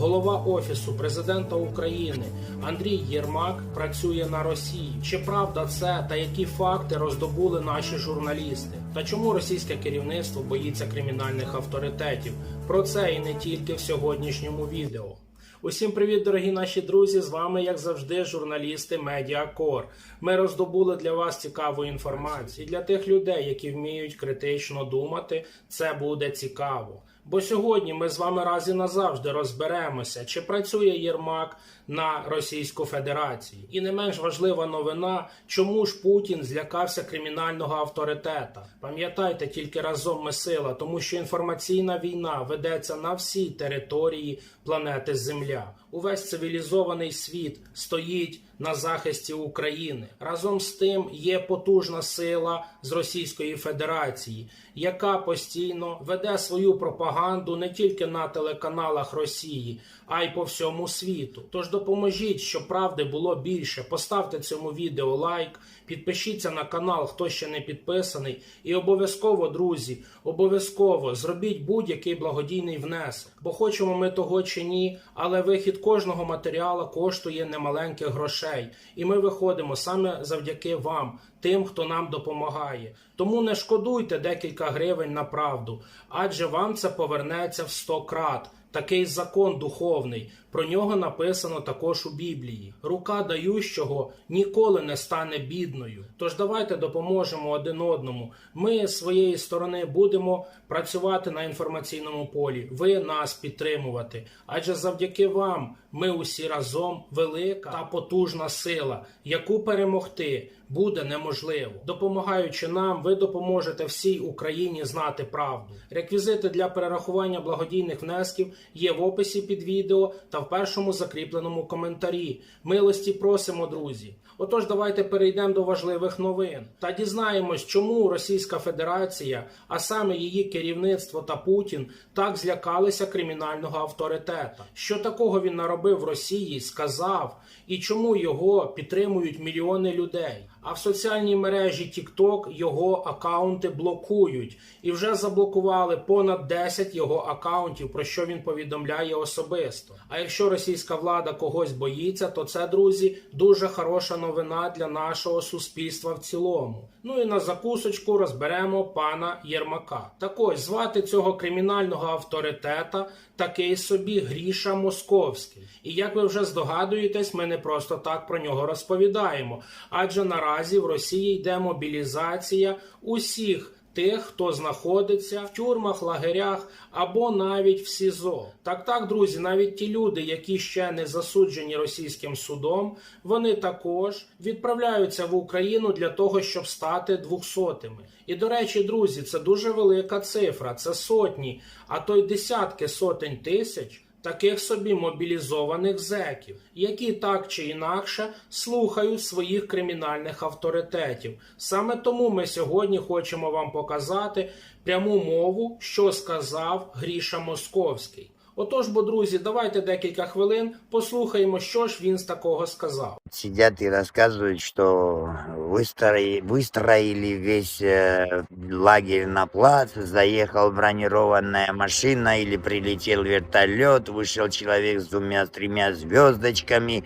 голова офісу президента України Андрій Єрмак працює на Росії. Чи правда це та які факти роздобули наші журналісти? Та чому російське керівництво боїться кримінальних авторитетів? Про це і не тільки в сьогоднішньому відео. Усім привіт, дорогі наші друзі! З вами, як завжди, журналісти Медіакор. Ми роздобули для вас цікаву інформацію. І для тих людей, які вміють критично думати, це буде цікаво. Бо сьогодні ми з вами раз і назавжди розберемося, чи працює Єрмак на Російську Федерацію. І не менш важлива новина, чому ж Путін злякався кримінального авторитета. Пам'ятайте, тільки разом ми сила, тому що інформаційна війна ведеться на всій території планети Земля. Увесь цивілізований світ стоїть на захисті України. Разом з тим є потужна сила з Російської Федерації, яка постійно веде свою пропаганду не тільки на телеканалах Росії, а й по всьому світу. Тож допоможіть, щоб правди було більше. Поставте цьому відео лайк, підпишіться на канал, хто ще не підписаний, і обов'язково, друзі, обов'язково зробіть будь-який благодійний внесок. Бо хочемо ми того чи ні, але вихід кожного матеріалу коштує немаленьких грошей, і ми виходимо саме завдяки вам, тим, хто нам допомагає. Тому не шкодуйте декілька гривень на правду, адже вам це повернеться в сто крат. Такий закон духовний. Про нього написано також у Біблії. Рука дающого ніколи не стане бідною. Тож давайте допоможемо один одному. Ми з своєї сторони будемо працювати на інформаційному полі. Ви нас підтримувати. Адже завдяки вам ми усі разом велика та потужна сила, яку перемогти буде неможливо. Допомагаючи нам, ви допоможете всій Україні знати правду. Реквізити для перерахування благодійних внесків є в описі під відео та в першому закріпленому коментарі. Милості просимо, друзі. Отож, давайте перейдемо до важливих новин та дізнаємось, чому Російська Федерація, а саме її керівництво та Путін, так злякалися кримінального авторитета. Що такого він наробив в Росії, сказав, і чому його підтримують мільйони людей. А в соціальній мережі TikTok його акаунти блокують і вже заблокували понад 10 його акаунтів, про що він повідомляє особисто. А якщо російська влада когось боїться, то це, друзі, дуже хороша новина для нашого суспільства в цілому. Ну і на закусочку розберемо пана Єрмака. Так ось звати цього кримінального авторитета такий собі Гріша Московський. І як ви вже здогадуєтесь, ми не просто так про нього розповідаємо, адже наразі в Росії йде мобілізація усіх. Тих, хто знаходиться в тюрмах, лагерях або навіть в СІЗО. Так, так, друзі, навіть ті люди, які ще не засуджені російським судом, вони також відправляються в Україну для того, щоб стати двохсотими. І до речі, друзі, це дуже велика цифра. Це сотні, а то й десятки сотень тисяч таких собі мобілізованих зеків, які так чи інакше слухають своїх кримінальних авторитетів. Саме тому ми сьогодні хочемо вам показати пряму мову, що сказав Гріша Московський. Отож, бо друзі, давайте декілька хвилин послухаємо, що ж він з такого сказав. сидят и рассказывают, что выстроили, выстроили весь э, лагерь на плац, заехал бронированная машина или прилетел вертолет, вышел человек с двумя, с тремя звездочками.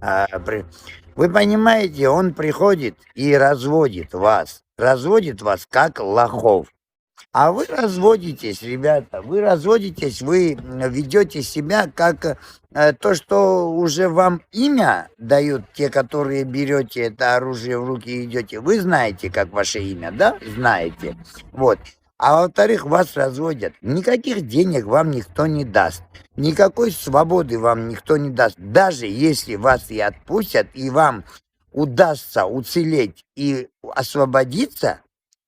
А, при- Вы понимаете, он приходит и разводит вас, разводит вас как лохов. А вы разводитесь, ребята, вы разводитесь, вы ведете себя как э, то, что уже вам имя дают те, которые берете это оружие в руки и идете. Вы знаете, как ваше имя, да? Знаете. Вот. А во-вторых, вас разводят. Никаких денег вам никто не даст. Никакой свободы вам никто не даст. Даже если вас и отпустят, и вам удастся уцелеть и освободиться,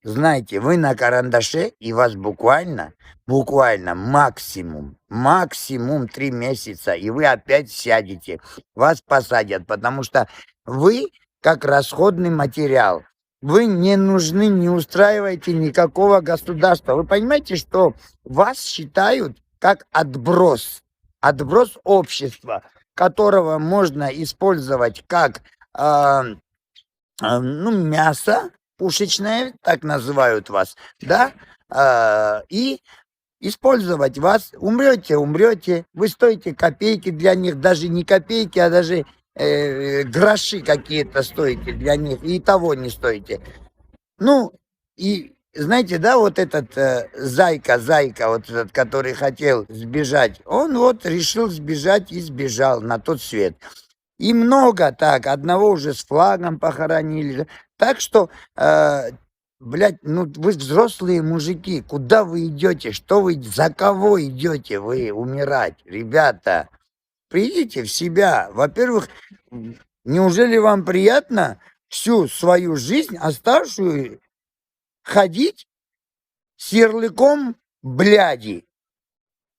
знаете, вы на карандаше, и вас буквально, буквально максимум, максимум три месяца, и вы опять сядете, вас посадят, потому что вы как расходный материал. Вы не нужны, не устраиваете никакого государства. Вы понимаете, что вас считают как отброс, отброс общества, которого можно использовать как а, а, ну, мясо, пушечное, так называют вас, да, а, и использовать вас. Умрете, умрете. Вы стоите копейки для них, даже не копейки, а даже э, гроши какие-то стоите для них. И того не стоите. Ну, и знаете, да, вот этот э, зайка, зайка, вот этот, который хотел сбежать, он вот решил сбежать и сбежал на тот свет. И много так, одного уже с флагом похоронили. Так что, э, блядь, ну вы взрослые мужики, куда вы идете, что вы, за кого идете вы умирать, ребята? Придите в себя. Во-первых, неужели вам приятно всю свою жизнь, оставшую, ходить с ярлыком бляди?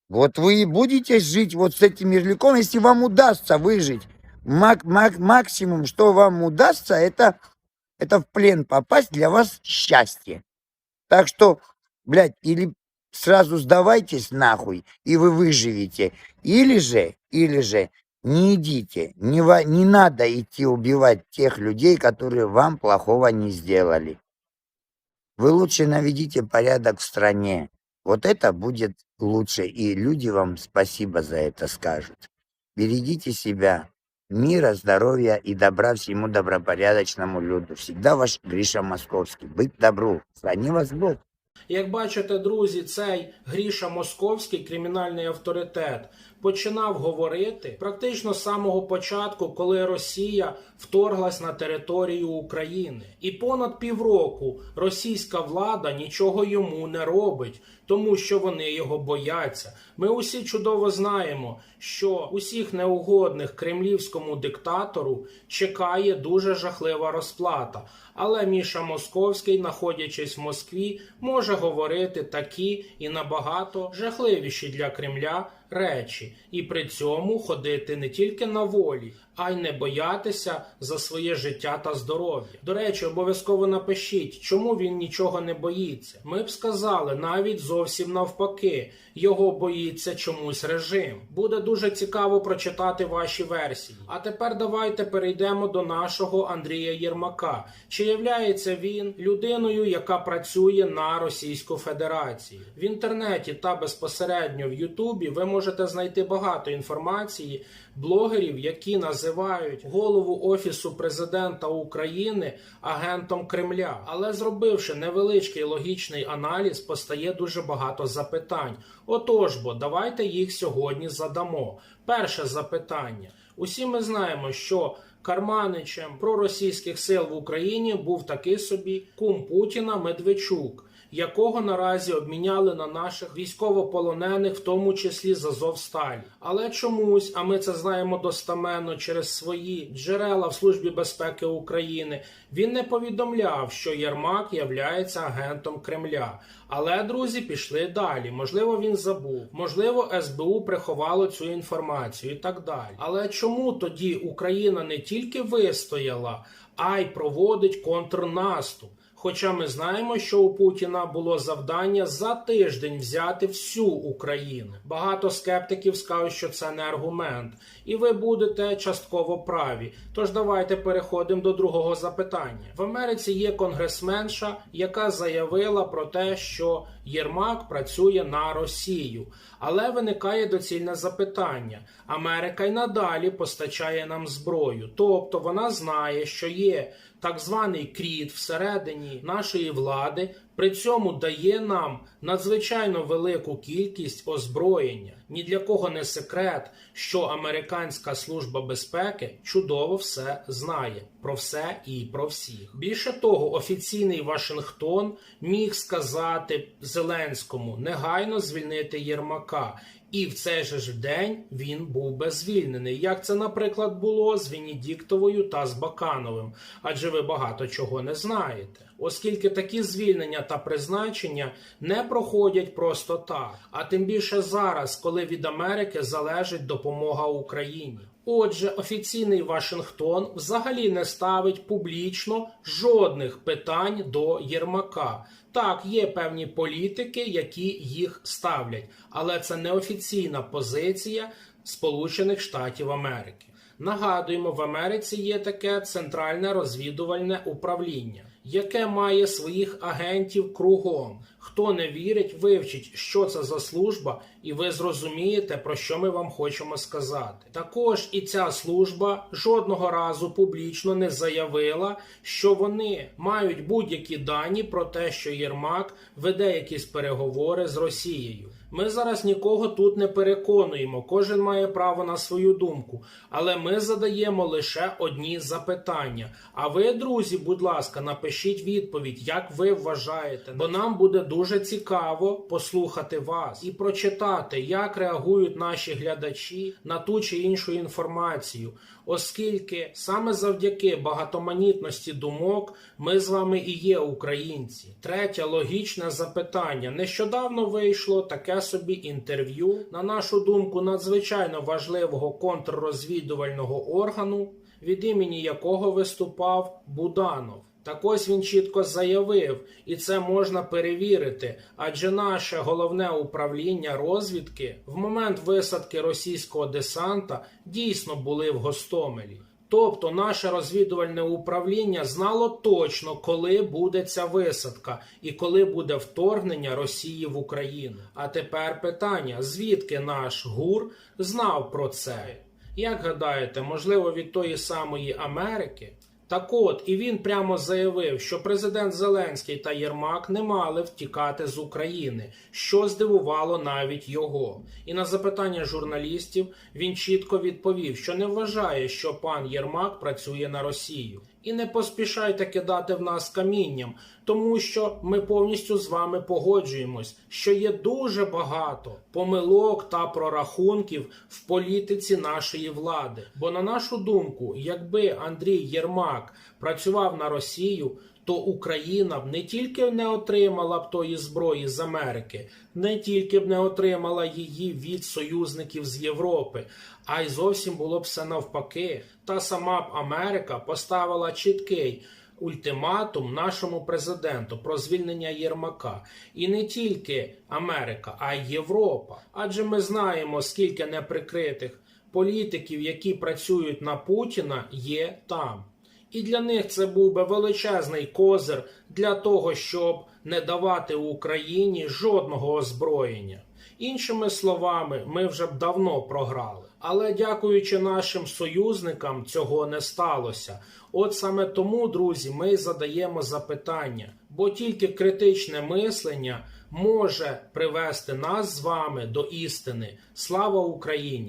Вот вы и будете жить вот с этим ярлыком, если вам удастся выжить. Мак- мак- максимум, что вам удастся, это, это в плен попасть для вас счастье. Так что, блядь, или сразу сдавайтесь нахуй, и вы выживете. Или же, или же, не идите, не, во- не надо идти убивать тех людей, которые вам плохого не сделали. Вы лучше наведите порядок в стране. Вот это будет лучше, и люди вам спасибо за это скажут. Берегите себя. Мира, здоровья и добра всему добропорядочному люду. Всегда ваш Гриша Московский. Быть добру. Храни вас Бог. Як бачите, друзі, цей Гріша Московський кримінальний авторитет починав говорити практично з самого початку, коли Росія вторглась на територію України. І понад півроку російська влада нічого йому не робить, тому що вони його бояться. Ми усі чудово знаємо, що усіх неугодних кремлівському диктатору чекає дуже жахлива розплата. Але Міша Московський, знаходячись в Москві, може говорити такі і набагато жахливіші для Кремля речі, і при цьому ходити не тільки на волі, а й не боятися за своє життя та здоров'я. До речі, обов'язково напишіть, чому він нічого не боїться. Ми б сказали навіть зовсім навпаки, його боїться чомусь режим. Буде дуже цікаво прочитати ваші версії. А тепер давайте перейдемо до нашого Андрія Єрмака. Чи являється він людиною, яка працює на Російську Федерацію? В інтернеті та безпосередньо в Ютубі ви можете знайти багато інформації блогерів, які називають голову офісу президента України агентом Кремля. Але зробивши невеличкий логічний аналіз, постає дуже багато запитань. Отож, бо давайте їх сьогодні задамо. Перше запитання: усі ми знаємо, що карманичем проросійських сил в Україні був такий собі кум Путіна Медведчук якого наразі обміняли на наших військовополонених, в тому числі з Азовсталі. Але чомусь, а ми це знаємо достаменно через свої джерела в Службі безпеки України, він не повідомляв, що Єрмак являється агентом Кремля. Але друзі пішли далі. Можливо, він забув, можливо, СБУ приховало цю інформацію і так далі. Але чому тоді Україна не тільки вистояла, а й проводить контрнаступ? Хоча ми знаємо, що у Путіна було завдання за тиждень взяти всю Україну. Багато скептиків скажуть, що це не аргумент, і ви будете частково праві. Тож давайте переходимо до другого запитання. В Америці є конгресменша, яка заявила про те, що Єрмак працює на Росію. Але виникає доцільне запитання: Америка й надалі постачає нам зброю, тобто вона знає, що є так званий кріт всередині нашої влади, при цьому дає нам надзвичайно велику кількість озброєння. Ні для кого не секрет, що американська служба безпеки чудово все знає про все і про всіх. Більше того, офіційний Вашингтон міг сказати Зеленському негайно звільнити Єрмака. І в цей же ж день він був би звільнений. Як це, наприклад, було з Венедіктовою та з Бакановим, адже ви багато чого не знаєте. Оскільки такі звільнення та призначення не проходять просто так, а тим більше зараз, коли від Америки залежить допомога Україні. Отже, офіційний Вашингтон взагалі не ставить публічно жодних питань до Єрмака. Так, є певні політики, які їх ставлять, але це не офіційна позиція Сполучених Штатів Америки. Нагадуємо, в Америці є таке центральне розвідувальне управління, яке має своїх агентів кругом. Хто не вірить, вивчіть, що це за служба, і ви зрозумієте, про що ми вам хочемо сказати. Також і ця служба жодного разу публічно не заявила, що вони мають будь-які дані про те, що Єрмак веде якісь переговори з Росією. Ми зараз нікого тут не переконуємо, кожен має право на свою думку, але ми задаємо лише одні запитання. А ви, друзі, будь ласка, напишіть відповідь, як ви вважаєте, бо нам буде дуже цікаво послухати вас і прочитати, як реагують наші глядачі на ту чи іншу інформацію, оскільки саме завдяки багатоманітності думок ми з вами і є українці. Третє логічне запитання. Нещодавно вийшло таке собі інтерв'ю, на нашу думку, надзвичайно важливого контррозвідувального органу, від імені якого виступав Буданов. Так ось він чітко заявив, і це можна перевірити, адже наше головне управління розвідки в момент висадки російського десанта дійсно були в Гостомелі. Тобто наше розвідувальне управління знало точно, коли буде ця висадка і коли буде вторгнення Росії в Україну. А тепер питання: звідки наш ГУР знав про це? Як гадаєте, можливо, від тої самої Америки? Так от, і він прямо заявив, що президент Зеленський та Єрмак не мали втікати з України, що здивувало навіть його. І на запитання журналістів він чітко відповів, що не вважає, що пан Єрмак працює на Росію. І не поспішайте кидати в нас камінням, тому що ми повністю з вами погоджуємось, що є дуже багато помилок та прорахунків в політиці нашої влади. Бо, на нашу думку, якби Андрій Єрмак працював на Росію, то Україна б не тільки не отримала б тої зброї з Америки, не тільки б не отримала її від союзників з Європи, а й зовсім було б все навпаки. Та сама б Америка поставила чіткий ультиматум нашому президенту про звільнення Єрмака. І не тільки Америка, а й Європа. Адже ми знаємо, скільки неприкритих політиків, які працюють на Путіна, є там. І для них це був би величезний козир для того, щоб не давати Україні жодного озброєння. Іншими словами, ми вже б давно програли. Але дякуючи нашим союзникам, цього не сталося. От саме тому, друзі, ми задаємо запитання, бо тільки критичне мислення може привести нас з вами до істини. Слава Україні!